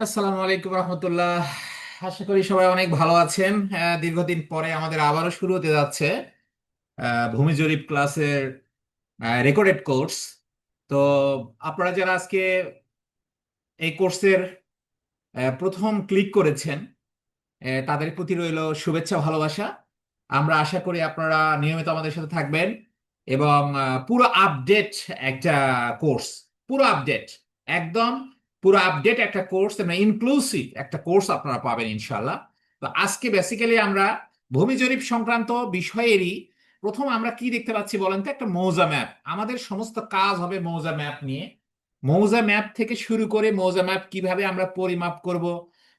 আসসালামু আলাইকুম রহমতুল্লাহ। আশা করি সবাই অনেক ভালো আছেন। দীর্ঘদিন পরে আমাদের আবারও শুরু হতে যাচ্ছে ভূমি জরিপ ক্লাসের রেকর্ডেড কোর্স তো আপনারা যারা আজকে এই কোর্সের প্রথম ক্লিক করেছেন তাদের প্রতি রইল শুভেচ্ছা, ভালোবাসা। আমরা আশা করি আপনারা নিয়মিত আমাদের সাথে থাকবেন এবং পুরো আপডেট একটা কোর্স পুরো আপডেট একদম পুরো আপডেট একটা কোর্স এবং ইনক্লুসিভ একটা কোর্স আপনারা পাবেন ইনশাল্লাহ তো আজকে বেসিক্যালি আমরা ভূমি জরিপ সংক্রান্ত বিষয়েরই প্রথম আমরা কি দেখতে পাচ্ছি বলেন তো? একটা মৌজা ম্যাপ আমাদের সমস্ত কাজ হবে মৌজা ম্যাপ নিয়ে। মৌজা ম্যাপ থেকে শুরু করে মৌজা ম্যাপ কীভাবে আমরা পরিমাপ করব?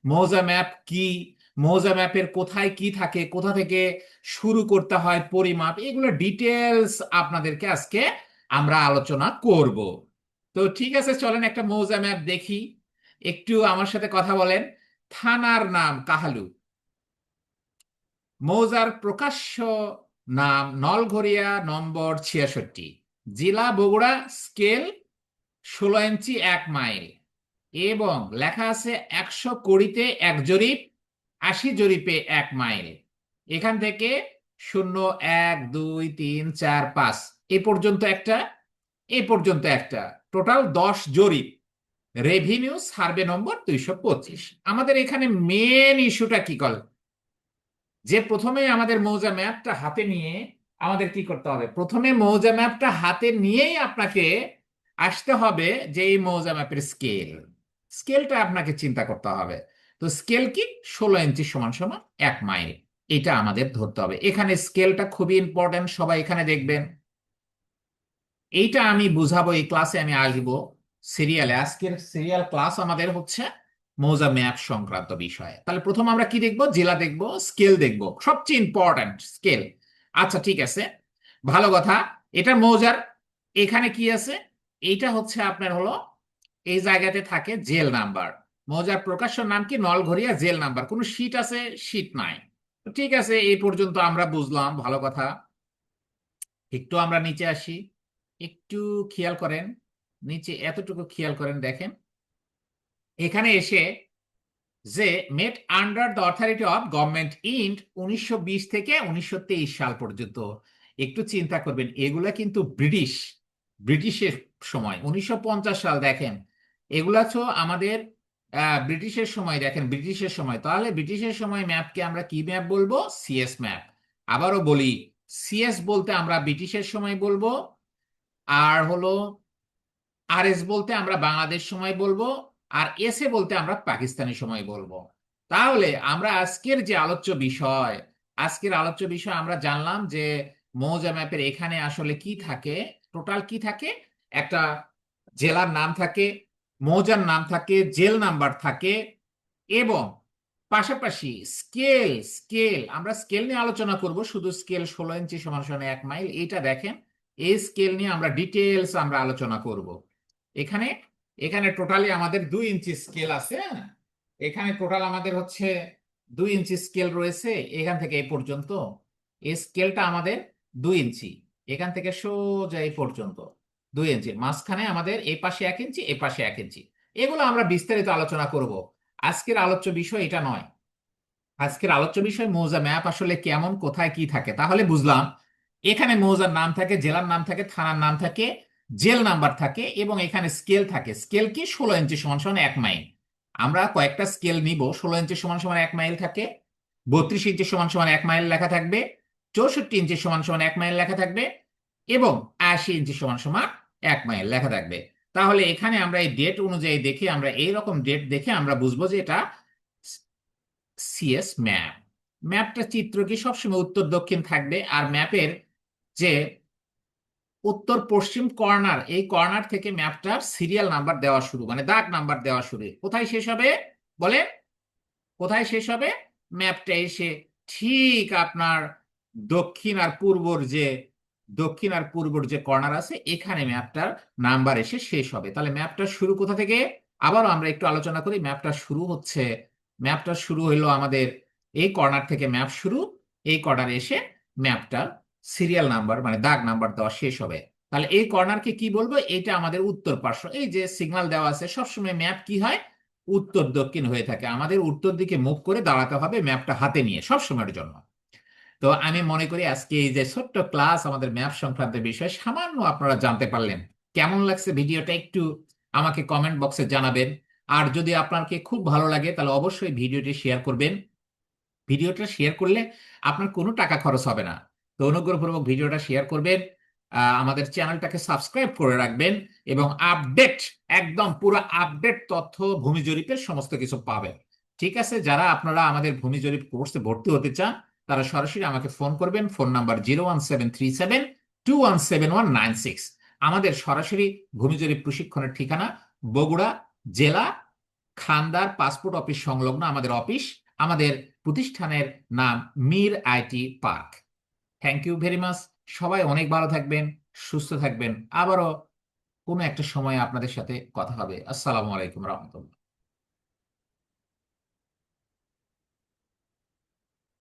মৌজা ম্যাপ কি? মৌজা ম্যাপের কোথায় কি থাকে? কোথা থেকে শুরু করতে হয় পরিমাপ? এগুলো ডিটেলস আপনাদেরকে আজকে আমরা আলোচনা করব। তো ঠিক আছে, চলেন একটা মৌজা ম্যাপ দেখি। একটু আমার সাথে কথা বলেন। থানার নাম কাহালু? মৌজার প্রকাশ্য নাম নলঘরিয়া নম্বর ছিয়াষট্টি। জেলা বগুড়া, স্কেল ষোলো ইঞ্চি এক মাইল। এবং লেখা আছে একশো কুড়িতে এক জরিপ, আশি জরিপে এক মাইল। এখান থেকে শূন্য, এক, দুই, তিন, চার, পাঁচ। এ পর্যন্ত একটা, এ পর্যন্ত একটা। টোটাল দশ জরিপ রেভিনিউ সার্ভে নম্বর দুইশো পঁচিশ। আমাদের এখানে মেন ইস্যুটা কি কল? যে প্রথমে আমাদের মৌজা ম্যাপটা হাতে নিয়ে আমাদের কি করতে হবে? প্রথমে মৌজা ম্যাপটা হাতে নিয়েই আপনাকে আসতে হবে যে এই মৌজা ম্যাপের স্কেল স্কেলটা আপনাকে চিন্তা করতে হবে। তো স্কেল কি? ষোলো ইঞ্চি সমান সমান এক মাইল এটা আমাদের ধরতে হবে। এখানে স্কেলটা খুবই ইম্পর্টেন্ট সবাই এখানে দেখবেন। এইটা আমি বুঝাবো, এই ক্লাসে আমি আসব সিরিয়ালে আজকের সিরিয়াল ক্লাস আমাদের হচ্ছে মৌজা ম্যাপ সংক্রান্ত বিষয়। তাহলে প্রথম আমরা কি দেখব? জেলা দেখব স্কেল দেখব। সবচেয়ে ইম্পর্ট্যান্ট স্কেল আচ্ছা ঠিক আছে। ভালো কথা। এটা মৌজার এখানে কি আছে? এইটা হচ্ছে আপনার হলো, এই জায়গাতে থাকে জেল নাম্বার। মৌজার প্রকাশ্য নাম কি? Nalgharia JL number. কোনো শীট আছে? শীট নাই। ঠিক আছে, এই পর্যন্ত আমরা বুঝলাম। ভালো কথা। একটু আমরা নিচে আসি। একটু খেয়াল করেন, নিচে এতটুকু খেয়াল করেন দেখেন। এখানে এসে যে made under the authority of government ইন্ড উনিশশো বিশ থেকে উনিশশো তেইশ সাল পর্যন্ত। একটু চিন্তা করবেন, এগুলা কিন্তু ব্রিটিশ, ব্রিটিশের সময়, উনিশশো পঞ্চাশ সাল দেখেন। এগুলা তো আমাদের ব্রিটিশের সময় দেখেন, ব্রিটিশের সময়। তাহলে ব্রিটিশের সময় ম্যাপকে আমরা কি ম্যাপ বলব? CS map. আবারও বলি সিএস বলতে আমরা ব্রিটিশের সময় বলব আর হলো আর এস বলতে আমরা বাংলাদেশ সময় বলব, আর এস এ বলতে আমরা পাকিস্তানি সময় বলব। তাহলে আমরা আজকের যে আলোচ্য বিষয়, আজকের আলোচ্য বিষয় আমরা জানলাম যে মৌজা ম্যাপের এখানে আসলে কি থাকে, টোটাল কি থাকে? একটা জেলার নাম থাকে, মৌজার নাম থাকে, জেল নাম্বার থাকে, এবং পাশাপাশি স্কেল স্কেল, আমরা স্কেল নিয়ে আলোচনা করব, শুধু স্কেল ষোলো ইঞ্চি সমান সমান এক মাইল, এইটা দেখেন। এই স্কেল নিয়ে আমরা ডিটেলস আমরা আলোচনা করব। এখানে এখানে টোটালি আমাদের দুই ইঞ্চি স্কেল আছে হ্যাঁ? এখানে টোটাল আমাদের হচ্ছে দুই ইঞ্চি স্কেল রয়েছে, এখান থেকে এই পর্যন্ত। এই স্কেলটা আমাদের দুই ইঞ্চি, এখান থেকে সোজা এই পর্যন্ত, দুই ইঞ্চি। মাঝখানে আমাদের এই পাশে এক ইঞ্চি, এ পাশে এক ইঞ্চি। এগুলো আমরা বিস্তারিত আলোচনা করব। আজকের আলোচ্য বিষয় এটা নয়। আজকের আলোচ্য বিষয় মৌজা ম্যাপ আসলে কেমন, কোথায়, কি থাকে? তাহলে বুঝলাম এখানে মৌজার নাম থাকে, জেলার নাম থাকে, থানার নাম থাকে, জেল নাম্বার থাকে এবং এখানে স্কেল থাকে। স্কেল কি? ষোলো ইঞ্চি সমান সমান এক মাইল। আমরা কয়েকটা স্কেল নিব। ষোলো ইঞ্চি সমান সমান এক মাইল থাকে, বত্রিশ ইঞ্চি সমান সমান এক মাইল লেখা থাকবে, চৌষট্টি ইঞ্চি সমান সমান এক মাইল লেখা থাকবে এবং আশি ইঞ্চি সমান সমান এক মাইল লেখা থাকবে। তাহলে এখানে আমরা এই ডেট অনুযায়ী দেখে, আমরা এই রকম ডেট দেখে আমরা বুঝব যে এটা সিএস ম্যাপ ম্যাপটা চিত্র কি? সবসময় উত্তর দক্ষিণ থাকবে। আর ম্যাপের যে উত্তর পশ্চিম কর্নার, এই কর্নার থেকে ম্যাপটার সিরিয়াল নাম্বার দেওয়া শুরু মানে দাগ নাম্বার দেওয়া শুরু। কোথায় শেষ হবে? বলে কোথায় শেষ হবে? ম্যাপটা এসে ঠিক আপনার দক্ষিণ আর পূর্বর যে, দক্ষিণ আর পূর্বর যে কর্নার আছে, এখানে ম্যাপটার নাম্বার এসে শেষ হবে। তাহলে ম্যাপটা শুরু কোথা থেকে? আবারও আমরা একটু আলোচনা করি, ম্যাপটা শুরু হচ্ছে, ম্যাপটা শুরু হলো আমাদের এই কর্নার থেকে ম্যাপ শুরু, এই কর্নারে এসে ম্যাপটার সিরিয়াল নাম্বার মানে দাগ নাম্বার দেওয়া শেষ হবে। তাহলে এই কর্নারকে কি বলব? এটা আমাদের উত্তর পার্শ্ব। এই যে সিগন্যাল দেওয়া আছে, সবসময় ম্যাপ কি হয়? উত্তর দক্ষিণ হয়ে থাকে। আমাদের উত্তর দিকে মুখ করে দাঁড়াতে হবে ম্যাপটা হাতে নিয়ে সব সময়ের জন্য। তো আমি মনে করি আজকে এই যে ছোট্ট ক্লাস আমাদের ম্যাপ সংক্রান্ত বিষয়, সামান্য আপনারা জানতে পারলেন। কেমন লাগছে ভিডিওটা একটু আমাকে কমেন্ট বক্সে জানাবেন। আর যদি আপনাকে খুব ভালো লাগে, তাহলে অবশ্যই ভিডিওটি শেয়ার করবেন। ভিডিওটা শেয়ার করলে আপনার কোনো টাকা খরচ হবে না। তো অনুগ্রহপূর্বক ভিডিওটা শেয়ার করবেন আমাদের চ্যানেলটাকে সাবস্ক্রাইব করে রাখবেন এবং আপডেট একদম পুরো আপডেট তথ্য ভূমি জরিপের সমস্ত কিছু পাবেন। ঠিক আছে? যারা আপনারা আমাদের ভূমি জরিপ কোর্সে ভর্তি হতে চান, তারা সরাসরি আমাকে ফোন করবেন phone number zero one seven three seven two one seven one nine six আমাদের সরাসরি ভূমি জরিপ প্রশিক্ষণের ঠিকানা বগুড়া জেলা, খান্দার পাসপোর্ট অফিস সংলগ্ন আমাদের অফিস আমাদের প্রতিষ্ঠানের নাম Mir IT park. Thank you very much সবাই অনেক ভালো থাকবেন, সুস্থ থাকবেন। আবারও কোনো একটা সময় আপনাদের সাথে কথা হবে। আসসালামু আলাইকুম রহমতুল্লাহ।